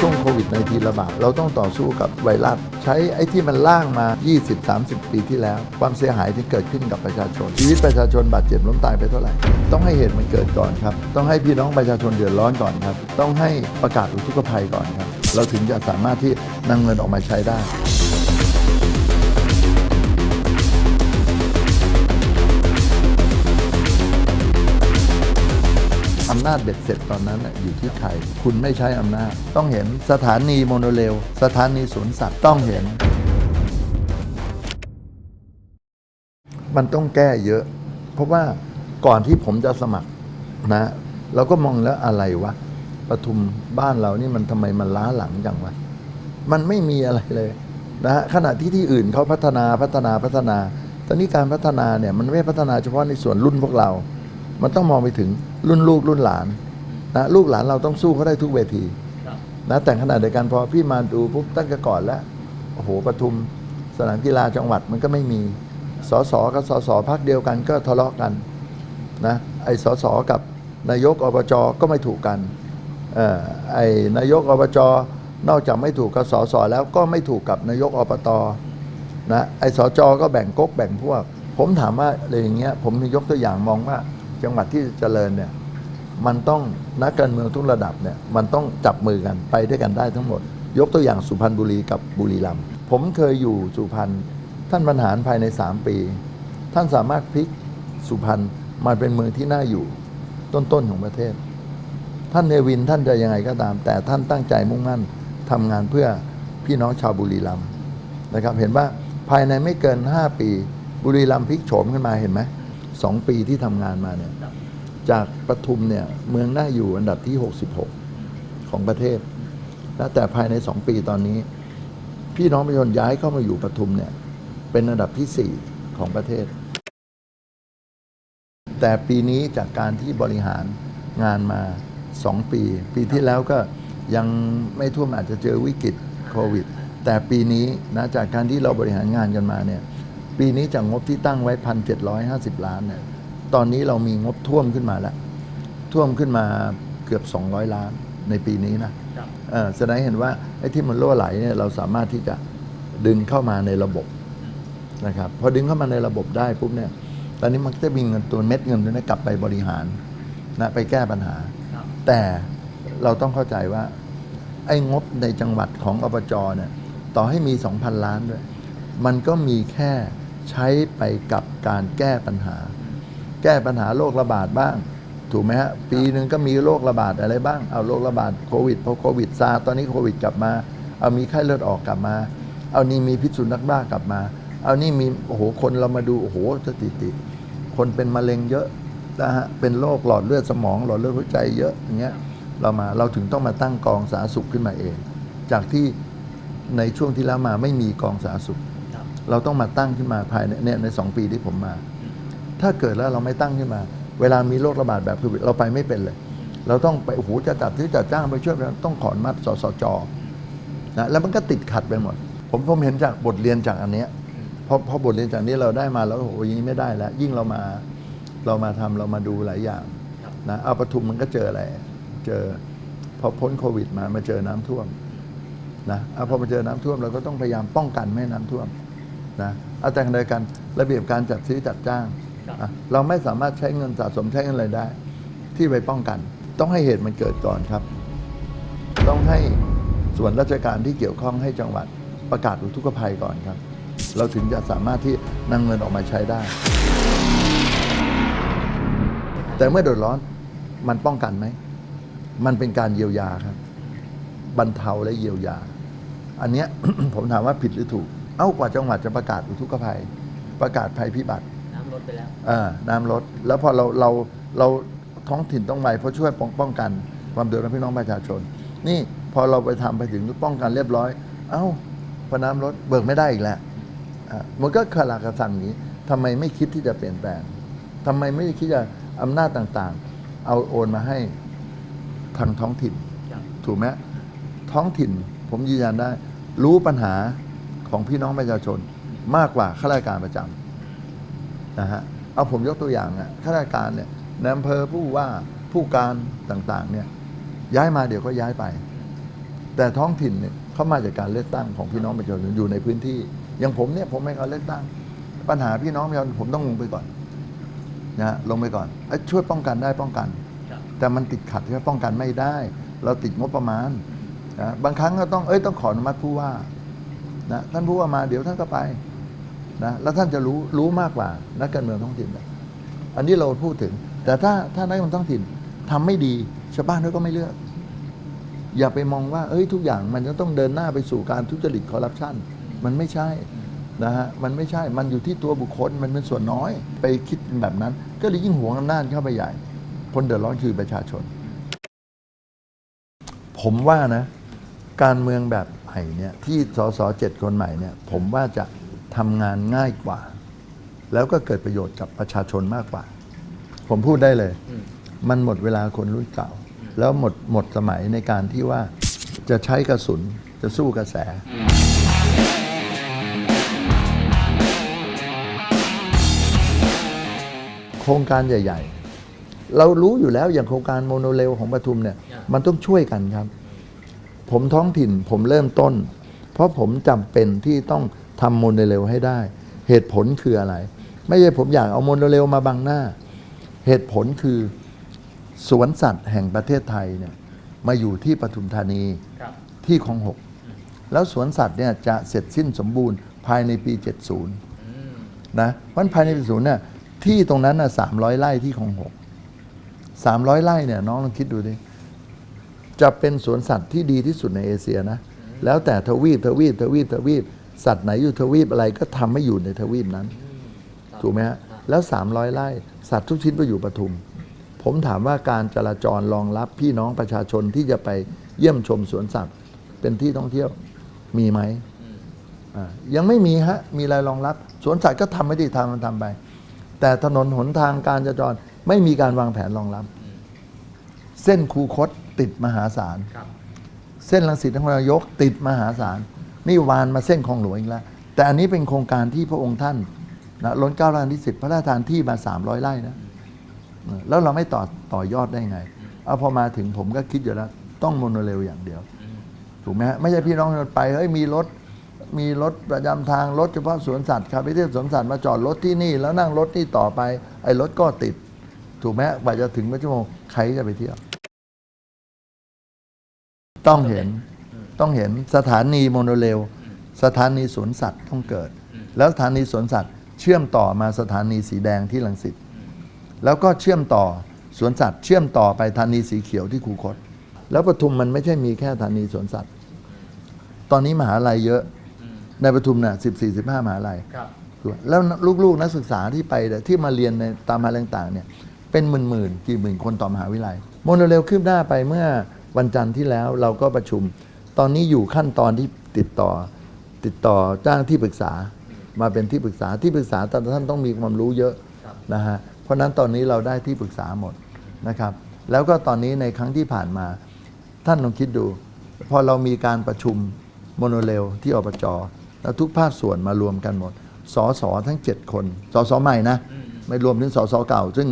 ช่วงโควิดในทีระบาดเราต้องต่อสู้กับไวรัสใช้ไอ้ที่มันล่างมา 20-30 ปีที่แล้ว ความเสียหายที่เกิดขึ้นกับประชาชน ชีวิตประชาชนบาดเจ็บล้มตายไปเท่าไหร่ ต้องให้เหตุมันเกิดก่อนครับ ต้องให้พี่น้องประชาชนเดือดร้อนก่อนครับ ต้องให้ประกาศอุทกภัยก่อนครับ เราถึงจะสามารถที่นำเงินออกมาใช้ได้ จเบ็ดเสร็จตอนนั้นอยู่ที่ใครคุณไม่ใช้อำนาจ ต้องเห็นสถานีโมโนเรลสถานีสวนสัตว์ต้องเห็น มันต้องแก้เยอะ เพราะว่าก่อนที่ผมจะสมัครนะเราก็มองแล้วอะไรวะปทุมบ้านเรานี่มันทำไมมันล้าหลังจังวะมันไม่มีอะไรเลยนะฮะขณะที่ที่อื่นเขาพัฒนาพัฒนาพัฒนา ตอนนี้การพัฒนาเนี่ยมันไม่พัฒนาเฉพาะในส่วนรุ่นพวกเรา มันต้องมองไปถึงรุ่นลูกรุ่นหลานนะลูกหลานเราต้องสู้เขาได้ทุกเวทีนะแต่ขณะเดียวกันพอพี่มาดูปุ๊บตั้งแต่ก่อนแล้วโอ้โหปทุมสนามกีฬาจังหวัดมันก็ไม่มีสสกับสสพักเดียวกันก็ทะเลาะกันนะไอ้สสกับนายกอบจก็ไม่ถูกกันเอ่อไอ้นายกอบจนอกจากไม่ถูกกับสสแล้วก็ไม่ถูกกับนายกอบตนะไอ้สจก็แบ่งก๊กแบ่งพวก ผมถามว่าอะไรอย่างเงี้ยผมยกตัวอย่างมองว่า จังหวัดที่เจริญเนี่ยมันต้องนักการเมืองทุกระดับเนี่ยมันต้องจับมือกันไปด้วยกันได้ทั้งหมด ยกตัวอย่างสุพรรณบุรีกับบุรีรัมย์ผมเคยอยู่สุพรรณท่านบรรหารภายใน 3 ปี ท่านสามารถพลิกสุพรรณมาเป็นเมืองที่น่าอยู่ต้นๆของประเทศ ท่านเนวินท่านจะยังไงก็ตาม แต่ท่านตั้งใจมุ่งมั่นทำงานเพื่อพี่น้องชาวบุรีรัมย์นะครับเห็นว่าภายในไม่เกิน 5 ปี บุรีรัมย์พลิกโฉมขึ้นมาเห็นไหม สองปีที่ทำงานมาเนี่ยจากปทุมเนี่ยเมืองน่าอยู่อันดับที่ 66 ของประเทศ และแต่ภายใน 2 ปีตอนนี้ พี่น้องประชาชนย้ายเข้ามาอยู่ปทุมเนี่ยเป็นอันดับที่ 4 ของประเทศ แต่ปีนี้จากการที่บริหารงานมา 2 ปี ปีที่แล้วก็ยังไม่ท่วมอาจจะเจอวิกฤตโควิด แต่ปีนี้นะจากการที่เราบริหารงานกันมาเนี่ย ปีนี้จากงบที่ตั้งไว้ 1,750 ล้านเนี่ยตอนนี้เรามีงบท่วมขึ้นมาแล้ว ท่วมขึ้นมาเกือบ 200 ล้านในปีนี้นะเออแสดงให้เห็นว่าไอ้ที่มันรั่วไหลเนี่ยเราสามารถที่จะดึงเข้ามาในระบบนะครับพอดึงเข้ามาในระบบได้ปุ๊บเนี่ยตอนนี้มันก็จะมีเงินตัวเม็ดเงินตัวนี้กลับไปบริหารนะไปแก้ปัญหา แต่เราต้องเข้าใจว่า ไอ้งบในจังหวัดของอบจเนี่ยต่อให้มี 2,000 ล้านด้วย มันก็มีแค่ ใช้ไปกับการแก้ปัญหา แก้ปัญหาโรคระบาดบ้าง ถูกไหมฮะปีหนึ่งก็มีโรคระบาดอะไรบ้างเอาโรคระบาดโควิดพอโควิดซาตอนนี้โควิดกลับมา เอามีไข้เลือดออกกลับมา เอานี่มีพิษสุนัขบ้ากลับมา เอานี่มีโอ้โหคนเรามาดูโอ้โหสถิติ คนเป็นมะเร็งเยอะนะฮะเป็นโรคหลอดเลือดสมองหลอดเลือดหัวใจเยอะอย่างเงี้ยเรามาเราถึงต้องมาตั้งกองสาธารณสุขขึ้นมาเอง จากที่ในช่วงที่แล้วมาไม่มีกองสาธารณสุข เราต้องมาตั้งขึ้นมาภายในเนี่ยในสองปีที่ผมมา ถ้าเกิดแล้วเราไม่ตั้งขึ้นมา เวลามีโรคระบาดแบบโควิดเราไปไม่เป็นเลย เราต้องไปโอ้โหจะจัดที่จัดจ้างไปช่วยต้องขออนุมัติสสจนะแล้วมันก็ติดขัดไปหมด ผมผมเห็นจากบทเรียนจากอันเนี้ยพอพอบทเรียนจากนี้เราได้มาแล้วโอ้โหอยางนี้ไม่ได้แล้ว ยิ่งเรามาเรามาทำเรามาดูหลายอย่างนะเอาปทุมมันก็เจออะไร เจอพอพ้นโควิดมามาเจอน้ำท่วมนะเอาพอมาเจอน้ำท่วมเราก็ต้องพยายามป้องกันไม่ให้น้ำท่วม นะเอาแต่ขณะเดียวกันระเบียบการจัดซื้อจัดจ้างอะเราไม่สามารถใช้เงินสะสมใช้เงินอะไรได้ ที่ไปป้องกัน ต้องให้เหตุมันเกิดก่อนครับ ต้องให้ส่วนราชการที่เกี่ยวข้องให้จังหวัดประกาศอุทกภัยก่อนครับ เราถึงจะสามารถที่นำเงินออกมาใช้ได้ แต่เมื่อเดือดร้อนมันป้องกันไหม มันเป็นการเยียวยาครับบรรเทาและเยียวยา อันเนี้ย ผมถามว่าผิดหรือถูก เอ้ากว่าจังหวัดจะประกาศอุทกภัย ประกาศภัยพิบัติน้ำลดไปแล้วอ่าน้ำลดแล้วพอเราเราเราท้องถิ่นต้องไปเพราะช่วยป้องป้องกัน ความเดือดร้อนพี่น้องประชาชน นี่พอเราไปทำไปถึงป้องกันเรียบร้อย เอ้าพอน้ำลดเบิกไม่ได้อีกแล้วอะมันก็คลากระสังอย่างนี้ทำไมไม่คิดที่จะเปลี่ยนแปลงทำไมไม่คิดจะอำนาจต่างๆ เอาโอนมาให้ทางท้องถิ่นครับถูกไหมท้องถิ่นผมยืนยันได้ รู้ปัญหา ของพี่น้องประชาชนมากกว่าข้าราชการประจำนะฮะเอาผมยกตัวอย่างอะข้าราชการเนี่ยในอำเภอผู้ว่าผู้การต่างๆเนี่ยย้ายมาเดี๋ยวก็ย้ายไป แต่ท้องถิ่นเนี่ยเขามาจากการเลือกตั้งของพี่น้องประชาชนอยู่ในพื้นที่ อย่างผมเนี่ยผมไม่เอาเลือกตั้ง ปัญหาพี่น้องประชาชนผมต้องลงไปก่อนนะฮะลงไปก่อนเอ้ยช่วยป้องกันได้ป้องกันครับแต่มันติดขัดที่ว่าป้องกันไม่ได้ เราติดงบประมาณนะบางครั้งก็ต้องเอ้ยต้องขออนุมัติผู้ว่า นะท่านผู้ว่ามาเดี๋ยวท่านก็ไปนะแล้วท่านจะรู้รู้มากกว่านักการเมืองท้องถิ่นนะอันนี้เราพูดถึง แต่ถ้าถ้านักการเมืองท้องถิ่นทำไม่ดีชาวบ้านเขาก็ไม่เลือก อย่าไปมองว่า เอ้ยทุกอย่างมันจะต้องเดินหน้าไปสู่การทุจริตคอร์รัปชันมันไม่ใช่นะฮะมันไม่ใช่มันอยู่ที่ตัวบุคคลมันเป็นส่วนน้อย ไปคิดแบบนั้น ก็เลยยิ่งหวงอำนาจเข้าไปใหญ่ คนเดือดร้อนคือประชาชน ผมว่านะ การเมืองแบบ ม่เนี่ยที่สสเจ็ดคนใหม่เนี่ยผมว่าจะทำงานง่ายกว่า แล้วก็เกิดประโยชน์กับประชาชนมากกว่า ผมพูดได้เลยอืมมันหมดเวลาคนรุ่นเก่า แล้วหมดหมดสมัยในการที่ว่าจะใช้กระสุนจะสู้กระแส โครงการใหญ่ ๆ เรารู้อยู่แล้วอย่างโครงการโมโนเรลของปทุมเนี่ยมันต้องช่วยกันครับ ผมท้องถิ่นผมเริ่มต้น เพราะผมจำเป็นที่ต้องทำโมโนเรลให้ได้ เหตุผลคืออะไร ไม่ใช่ผมอยากเอาโมโนเรลมาบังหน้า เหตุผลคือสวนสัตว์แห่งประเทศไทยเนี่ยมาอยู่ที่ปทุมธานีครับที่คลองหกแล้วสวนสัตว์เนี่ยจะเสร็จสิ้นสมบูรณ์ภายในปี 70อืมนะวันภายในปีศูนย์เนี่ยที่ตรงนั้นน่ะสามร้อยไร่ที่คลองหกสามร้อยไร่เนี่ยน้องลองคิดดูดิ จะเป็นสวนสัตว์ที่ดีที่สุดในเอเชียนะ แล้วแต่ทวีปทวีปทวีปทวีป สัตว์ไหนอยู่ทวีปอะไรก็ทำให้อยู่ในทวีปนั้น ถูกไหมฮะ แล้ว 300ไร่สัตว์ทุกชิ้นไปอยู่ปทุม ผมถามว่าการจราจรรองรับพี่น้องประชาชนที่จะไปเยี่ยมชมสวนสัตว์เป็นที่ท่องเที่ยวมีไหมยังไม่มีฮะ มีอะไรรองรับ สวนสัตว์ก็ทำไม่ได้ทำมันทำไป แต่ถนนหนทางการจราจรไม่มีการวางแผนรองรับ เส้นคูคต ติดมหาศาล ครับ เส้นลังสิตนครนายกติดมหาศาล นี่วานมาเส้นคลองหลวงอีกแล้ว แต่อันนี้เป็นโครงการที่พระองค์ท่านนะล้นเกล้ารัชกาลที่สิบพระราชทานที่มา 300 ไร่นะเออแล้วเราไม่ต่อต่อยอดได้ไง เอาพอมาถึงผมก็คิดอยู่แล้ว ต้องโมโนเรลอย่างเดียวอืมถูกไหมฮะไม่ใช่พี่น้องไปเฮ้ยมีรถมีรถประจำทางรถเฉพาะสวนสัตว์ครับไปเที่ยวสวนสัตว์มาจอดรถที่นี่ แล้วนั่งรถนี่ต่อไป ไอ้รถก็ติด ถูกไหมฮะกว่าจะถึงไม่ชั่วโมงใครจะไปเที่ยว ต้องเห็นต้องเห็นสถานีโมโนเรลสถานีสวนสัตว์ต้องเกิด แล้วสถานีสวนสัตว์เชื่อมต่อมาสถานีสีแดงที่ลังสิตแล้วก็เชื่อมต่อสวนสัตว์เชื่อมต่อไปสถานีสีเขียวที่คูคต แล้วปทุมมันไม่ใช่มีแค่สถานีสวนสัตว์ ตอนนี้มหาลัยเยอะอืมในปทุมน่ะสิบสี่สิบห้ามหาลัยครับแล้วลูกๆนักศึกษาที่ไปเนี่ยที่มาเรียนในตามมหาลัยต่างๆเนี่ยเป็นหมื่นๆกี่หมื่นคนต่อมหาวิทยาลัยโมโนเรลคืบหน้าไปเมื่อ วันจันทร์ที่แล้วเราก็ประชุม ตอนนี้อยู่ขั้นตอนที่ติดต่อ ติดต่อจ้างที่ปรึกษามาเป็นที่ปรึกษาที่ปรึกษาแต่ท่านต้องมีความรู้เยอะนะฮะเพราะนั้นตอนนี้เราได้ที่ปรึกษาหมดนะครับ แล้วก็ตอนนี้ในครั้งที่ผ่านมา ท่านลองคิดดู พอเรามีการประชุมโมโนเรลที่อบจแล้วทุกภาคส่วนมารวมกันหมดสสทั้ง 7 คนสสใหม่นะ ไม่รวมถึงสสเก่า ซึ่ง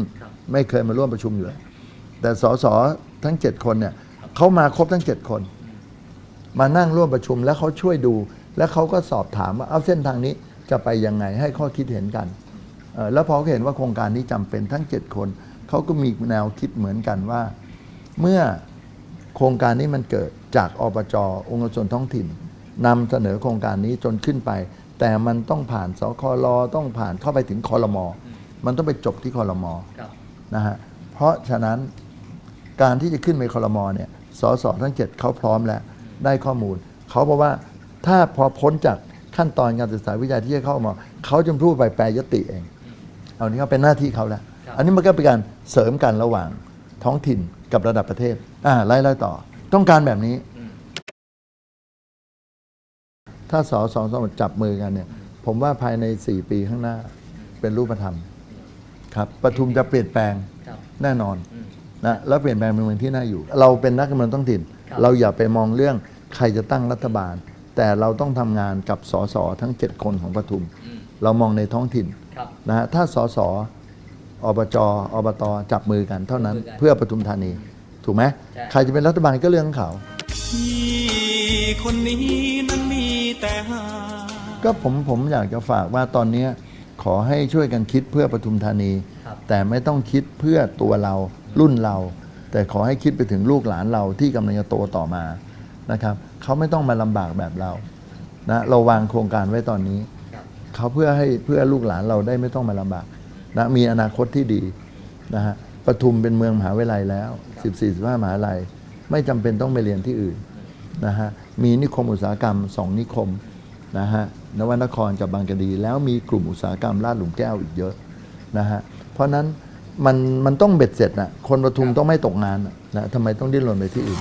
ไม่เคยมาร่วมประชุมอยู่แล้วแต่สสทั้ง 7 คนเนี่ย เขามาครบทั้ง 7 คน มานั่งร่วมประชุมแล้วเขาช่วยดู แล้วเขาก็สอบถามว่าเอาเส้นทางนี้จะไปยังไงให้ข้อคิดเห็นกันเอ่อแล้วพอเขาเห็นว่าโครงการนี้จำเป็นทั้ง 7 คนเขาก็มีแนวคิดเหมือนกันว่า เมื่อโครงการนี้มันเกิดจากอบจองค์กรส่วนท้องถิ่นนำเสนอโครงการนี้จนขึ้นไป แต่มันต้องผ่านสคลต้องผ่านเข้าไปถึงคอรมอมันต้องไปจบที่คอรมอครับนะฮะเพราะฉะนั้นการที่จะขึ้นไปคอรมอเนี่ย สสทั้งเจ็ดเขาพร้อมแล้วได้ข้อมูล เขาบอกว่าถ้าพอพ้นจากขั้นตอนการศึกษาวิจัยที่จะเข้ามาเขาจะพูดไปแปลยติเอง เอานี้ก็เป็นหน้าที่เขาแล้วครับอันนี้มันก็เป็นการเสริมกันระหว่างท้องถิ่นกับระดับประเทศอ่าไล่ไล่ต่อ ต้องการแบบนี้อืมถ้าสสองสมจับมือกันเนี่ย ผมว่าภายใน 4 ปีข้างหน้าเป็นรูปธรรม ครับปทุมจะเปลี่ยนแปลงครับแน่นอนอืม นะแล้วเปลี่ยนแปลงเป็นเมืองที่น่าอยู่ เราเป็นนักการเมืองท้องถิ่นครับเราอย่าไปมองเรื่องใครจะตั้งรัฐบาล แต่เราต้องทำงานกับสสทั้ง 7 คนของปทุม อืมเรามองในท้องถิ่นครับ นะฮะถ้าสสอบจอบตจับมือกันเท่านั้นจับมือกันเพื่อปทุมธานี ถูกไหมใช่ ใครจะเป็นรัฐบาลก็เรื่องของเขาบพี่คนนี้นั้นมีแต่หา ก็ผมผมอยากจะฝากว่าตอนเนี้ยขอให้ช่วยกันคิดเพื่อปทุมธานี ครับ แต่ไม่ต้องคิดเพื่อตัวเรา รุ่นเรา แต่ขอให้คิดไปถึงลูกหลานเราที่กำลังจะโตต่อมานะครับเขาไม่ต้องมาลำบากแบบเรานะเราวางโครงการไว้ตอนนี้เขาเพื่อให้เพื่อลูกหลานเราได้ไม่ต้องมาลำบากนะมีอนาคตที่ดีนะฮะปทุมเป็นเมืองมหาวิทยาลัยแล้ว 14-15มหาวิทยาลัย ไม่จำเป็นต้องไปเรียนที่อื่นนะฮะมีนิคมอุตสาหกรรมสองนิคมนะฮะนวนครกับบางกะดี แล้วมีกลุ่มอุตสาหกรรมลาดหลุมแก้วอีกเยอะนะฮะเพราะนั้น มันมันต้องเบ็ดเสร็จนะคนปทุมต้องไม่ตกงานน่ะนะทำไมต้องดิ้นรนไปที่อื่น